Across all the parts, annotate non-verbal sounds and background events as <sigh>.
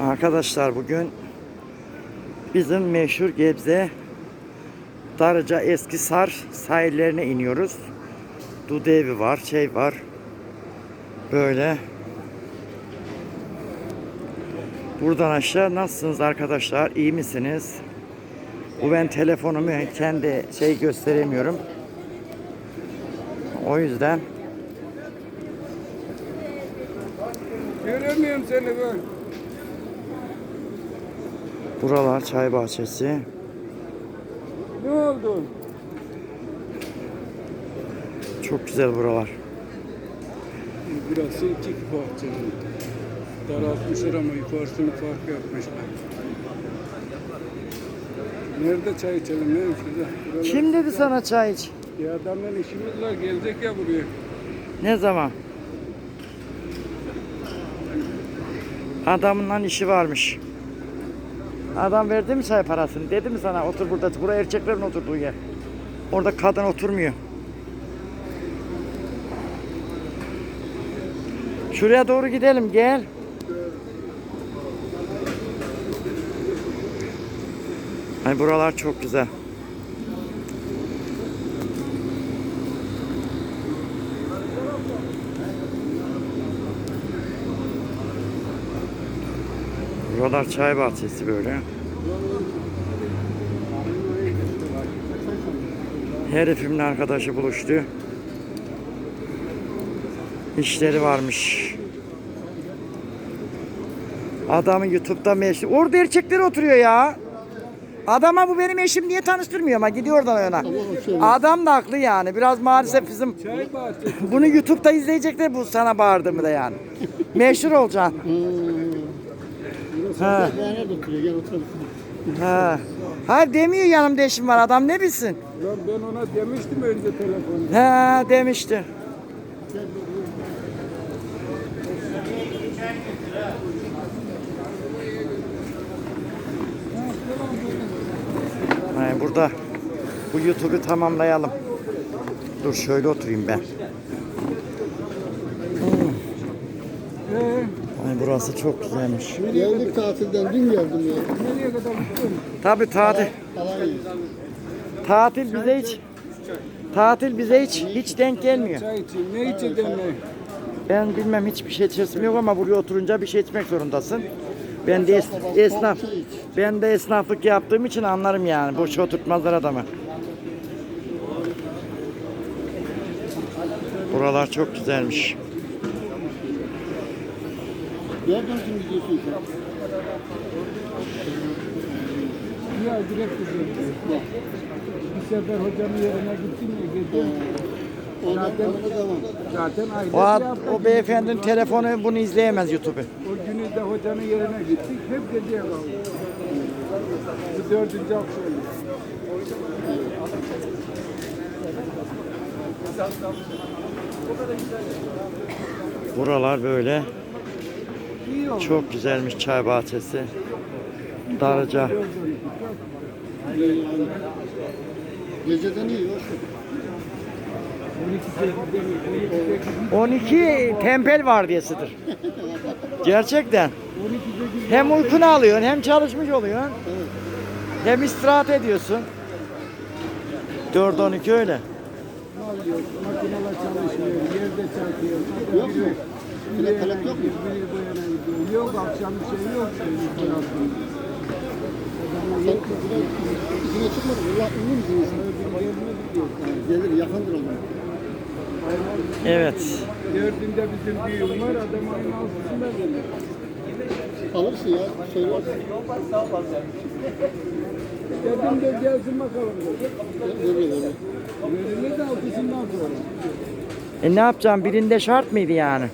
Arkadaşlar bugün bizim meşhur Gebze Darıca Eskisar sahillerine iniyoruz. Dudu evi var, şey var. Böyle. Buradan aşağı nasılsınız arkadaşlar? İyi misiniz? Bu ben telefonumu kendi şey gösteremiyorum. O yüzden Göremiyorum seni ben. Buralar çay bahçesi. Ne oldu? Çok güzel buralar. Burası iki bahçenin. Daraltmışlar ama yukarısını fark yapmışlar. Nerede çay içelim ne şurada? Buralar- Kim dedi sana çay iç? Ya adamla işimiz var gelecek ya buraya. Ne zaman? Adamın işi varmış. Adam verdi mi çay parasını? Dedi mi sana otur burada? Buraya erkeklerin oturduğu yer. Orada kadın oturmuyor. Şuraya doğru gidelim gel. Ay buralar çok güzel. Buralar çay bahçesi böyle. Herifimle arkadaşı buluştu. İşleri varmış. Adamı YouTube'da meşhur. Orada erkekler oturuyor ya. Adama bu benim eşim niye tanıştırmıyor ama gidiyor oradan ona. Adam da haklı yani. Biraz maalesef bizim bunu YouTube'da izleyecekler bu sana bağırdığımı da yani. <laughs> Meşhur olacaksın. Ha. Nerede oturuyor? Gel oturalım. Ha. Demiyor yanımda eşim var adam ne bilsin. Ya ben ona demiştim önce telefonu. Ha demişti. Hayır, burada bu YouTube'u tamamlayalım. Dur şöyle oturayım ben. Ee, Ay burası çok güzelmiş. Geldik tatilden dün geldim ya. nereye kadar? Tabii tatil. Tatil bize hiç tatil bize hiç hiç denk gelmiyor. Çay için ne içedin ne? Ben bilmem hiçbir şey içesim yok ama buraya oturunca bir şey içmek zorundasın. Ben de es- esnaf, ben de esnaflık yaptığım için anlarım yani. Boş oturtmazlar adamı. Buralar çok güzelmiş. Nereden şimdi gidiyorsun sen? Ya direkt gidiyorum. Bir sefer hocanın yerine gittim ya gece. Zaten-. Zaten O, ad- o beyefendinin telefonu bunu izleyemez YouTube'u. O günü de hocanın yerine gittik. Hep geceye kaldık. Bu dördüncü akşam. Buralar böyle. Çok güzelmiş çay bahçesi. Darıca. Geceden iyi hoş. 12 tempel vardiyasıdır. Gerçekten. Hem uykunu alıyorsun hem çalışmış oluyorsun. Hem istirahat ediyorsun. 4-12 öyle. Makineler çalışmıyor, yerde çarpıyor. Yok mu? Yere plak yok mu? Yok akşam bir şey yok. Senin tarafında. Sen biraz izine çıkmadın. Allah ünlü müsün sen? Yani Gelir yakındır o zaman. Evet. Dördünde bizim düğün var, adam ayın altısında gelir. Alırsın ya. Söylersin. Dedim de gelsin bakalım. Verilir de altısından sonra. E ne yapacağım? Birinde şart mıydı yani?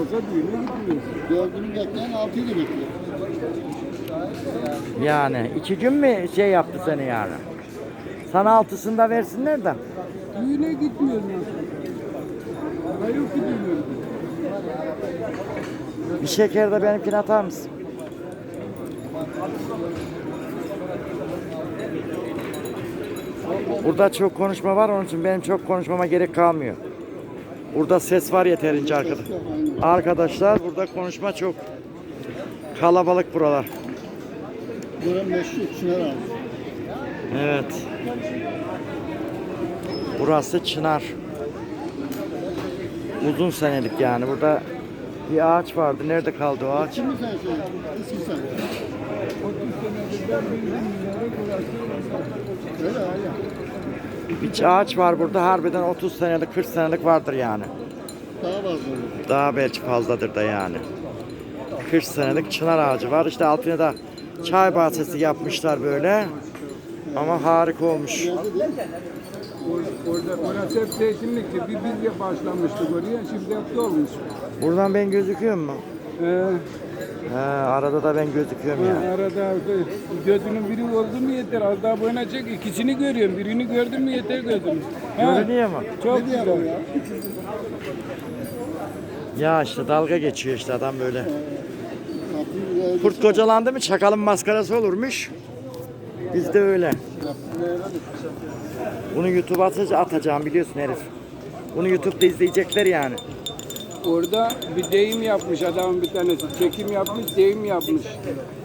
Olsa düğüne gitmiyorsun. Dördünü bekleyen altıyı da bekliyor. Yani iki gün mü şey yaptı seni yani? Sana altısında versinler de. Düğüne gitmiyorsun. Para yok ki düğüne. Bir şeker de benimkini atar mısın? Burada çok konuşma var onun için benim çok konuşmama gerek kalmıyor. Burada ses var yeterince arkadaş. Arkadaşlar burada konuşma çok. Kalabalık buralar. Evet. Burası Çınar. Uzun senelik yani. Burada bir ağaç vardı. Nerede kaldı o ağaç? Kim mi sen? İsmi sen. 30 senedir ben bildim bunları burası. Öyle öyle. Bir ağaç var burada. Harbiden 30 senelik 40 senelik vardır yani. Daha fazla. Daha belki fazladır da yani. 40 senelik çınar ağacı var. İşte altına da çay bahçesi yapmışlar böyle. Ama harika olmuş. Orada orası hep zeytinlikti. Bir biz de başlamıştık oraya. Şimdi hep dolmuş. Buradan ben gözüküyor mu? Ee, He, arada da ben gözüküyorum ya. Arada gözünün biri oldu mu yeter. Az daha boyuna çek. İkisini görüyorum. Birini gördün mü yeter gözün. Ha, Görünüyor mu? Çok Ne diyor güzel. ya? Ya işte dalga geçiyor işte adam böyle. Kurt kocalandı mı çakalın maskarası olurmuş. Biz de öyle. Bunu YouTube'a atacağım, atacağım biliyorsun herif. Bunu YouTube'da izleyecekler yani. Orada bir deyim yapmış adamın bir tanesi. Çekim yapmış, deyim yapmış.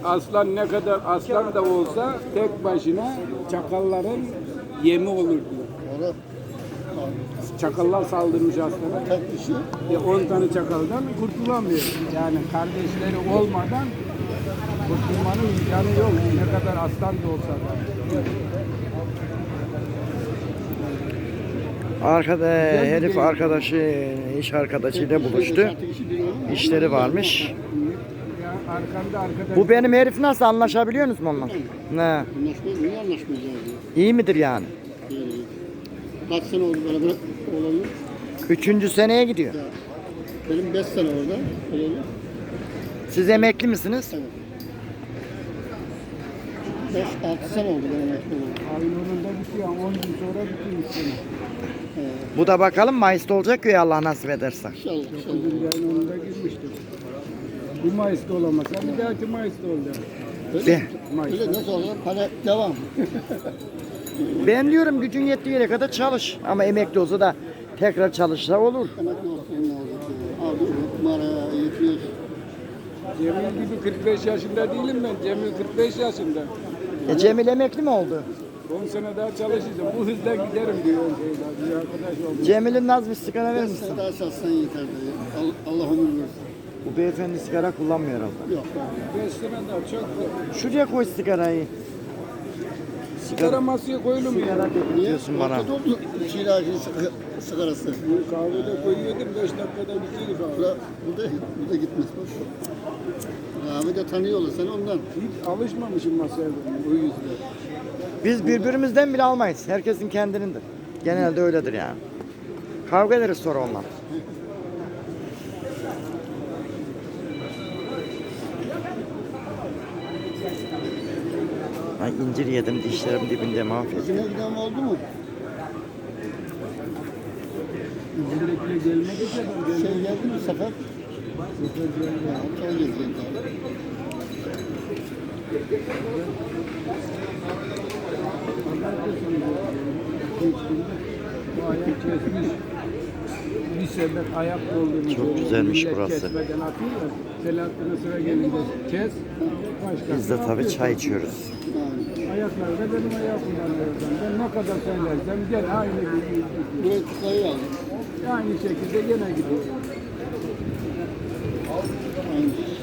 Aslan ne kadar aslan da olsa tek başına çakalların yemi olur diyor. Çakallar saldırmış aslana. tek kişi. E 10 tane çakaldan kurtulamıyor. Yani kardeşleri olmadan kurtulmanın imkanı yok. Ne kadar aslan da olsa da. Arkada herif arkadaşı, iş arkadaşıyla buluştu. İşleri varmış. Bu benim herif nasıl anlaşabiliyor musun onunla? Ne? Niye anlaşmayacağız ya? İyi midir yani? Ee, Kaç sene oldu beraber olalım? Üçüncü seneye gidiyor. Benim 5 sene orada olalım. Siz emekli misiniz? Evet. 5-6 sene oldu ben emekli olalım. Ayın onunda bitiyor. 10 gün sonra bitiyor sene. Bu da bakalım Mayıs'ta olacak ya Allah nasip ederse. İnşallah, onunda. Bu Mayıs'ta olamaz. Bir dahaki Mayıs'ta olacak. Öyle, De. Mayıs. öyle nasıl olur? Para devam. <laughs> Ben diyorum gücün yettiği yere kadar çalış. Ama emekli olsa da tekrar çalışsa olur. Emekli olsun ne olacak? Abi numara yetiyor. Cemil gibi 45 yaşında değilim ben. Cemil 45 yaşında. E Cemil emekli mi oldu? 10 sene daha çalışacağım. Bu hızla giderim diyor şeyler. Bir arkadaş oldu. Cemil'in naz bir sigara verir misin? sene daha çalışsan yeter diye. Allah, Allah ömür versin. Bu beyefendi sigara kullanmıyor herhalde. Yok. 5 sene daha çok da. Şuraya koy sigarayı. Sigara masaya koyulur mu? Sigara diyorsun bana. Ortada oldu çilacın sigarası. Bu kahvede koyuyordum 5 dakikada bitiyor kahve. Bura, burada, burada gitmez. Boş. Abi de tanıyorlar seni ondan. Hiç alışmamışım masaya o yüzden. Biz birbirimizden bile almayız. Herkesin kendinindir. Genelde öyledir yani. Kavga ederiz sonra ondan. Ay incir yedim dişlerim dibinde mahvoldu. İzine giden oldu mu? İzindekine gelmedi ki ben Şey geldi mi sefer? Ya, çok gezdim. Bu ayak kesmiş. Bir sefer ayak doldurmuş. Çok güzelmiş burası. Selahattin'e sıra gelince kes. Başka. Biz de tabii çay içiyoruz. Ayaklarda benim ayağımdan verdim. Ben ne kadar söylersem gel aynı gibi. Buraya. Aynı şekilde gene gidiyor.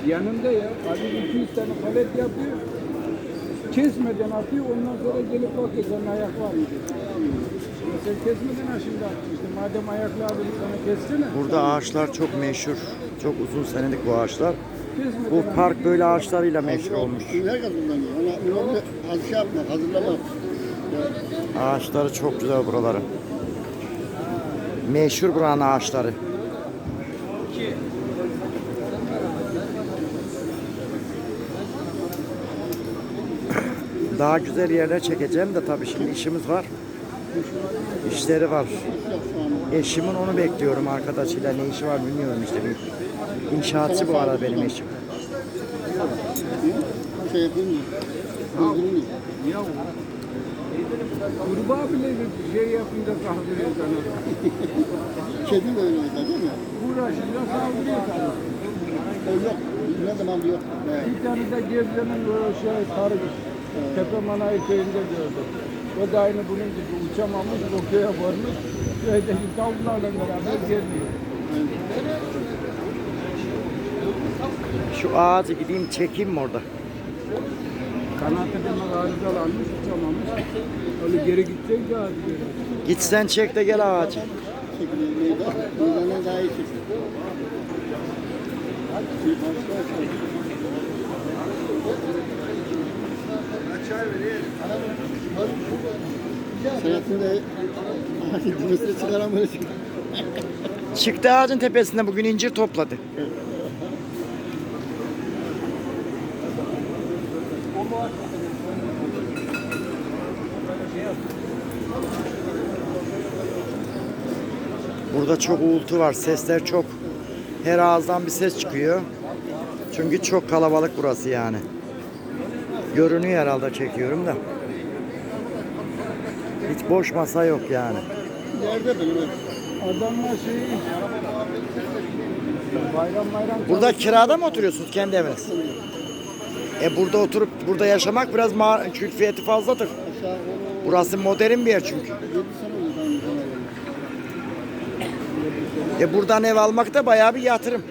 Yanında ya. Ali 200 tane palet yapıyor. Kesmeden atıyor. Ondan sonra gelip bakıyor senin ayak var mı Sen kesmeden ha şimdi atmıştın. Madem ayaklı abi sana kessene. Burada ağaçlar çok meşhur. Çok uzun senelik bu ağaçlar. Kesmeden Bu park böyle ağaçlarıyla meşhur olmuş. Herkes kullanıyor. Ona onu az şey yapma, hazırlama. Ağaçları çok güzel buraların. Meşhur buranın ağaçları. Daha güzel yerler çekeceğim de tabii şimdi işimiz var. İşleri var. Eşimin onu bekliyorum arkadaşıyla ne işi var bilmiyorum işte. Bir İnşaatçı bu arada benim eşim. Şey yapayım mı? Öldüreyim mi? Ya kurbağa bile bir şey yapınca saldırıyor sana. Kedi de öyle değil mi? Uğraşınca saldırıyor sana. O yok. Ne zaman diyor? Bir tane de Gebze'nin o şey tarih Tepe Manayi köyünde gördüm. O da aynı bunun gibi uçamamış, o köye varmış. Köydeki tavuklarla beraber geziyor. Şu ağacı gideyim çekeyim mi orada? Kanatı demek arızalanmış, uçamamış. Öyle geri gidecek ya geri. Gitsen çek de gel ağacı. Daha iyi çekiyor. Selahattin de dimesine çıkaran böyle çıkıyor. Çıktı ağacın tepesinde bugün incir topladı. Burada çok uğultu var, sesler çok. Her ağızdan bir ses çıkıyor. Çünkü çok kalabalık burası yani. Görünüyor herhalde çekiyorum da. Hiç boş masa yok yani. Nerede böyle? Adamlar şey bayram bayram Burada kirada mı oturuyorsunuz kendi eviniz? E burada oturup burada yaşamak biraz külfiyeti fazladır. Burası modern bir yer çünkü. 7 sene oldu ben bu kadar. E buradan ev almak da bayağı bir yatırım.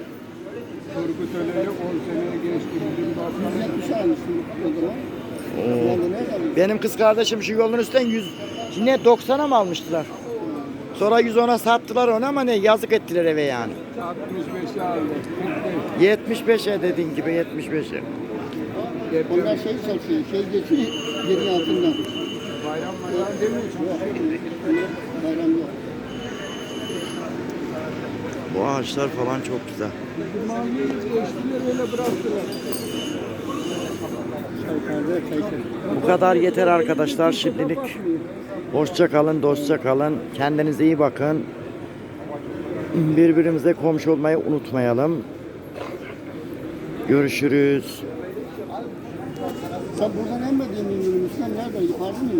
Turgut Öler'i 10 seneye geçti. Bizim başkanımız 170 almıştım o zaman. Benim kız kardeşim şu yolun üstten 100 ne 90'a mı almıştılar? Sonra 110'a sattılar onu ama ne yazık ettiler eve yani. 65'e aldı. Bitti. 75'e dediğin gibi 75'e. Deprem. Onlar şey çalışıyor, şey geçiyor yerin altından. Bayram bayram demiyor. Bayram yok. Bu ağaçlar falan çok güzel. Bu kadar yeter arkadaşlar şimdilik. Hoşça kalın, dostça kalın. Kendinize iyi bakın. Birbirimize komşu olmayı unutmayalım. Görüşürüz. Sen buradan emmediğin ürünün üstünden nereden? Yukarıda mı?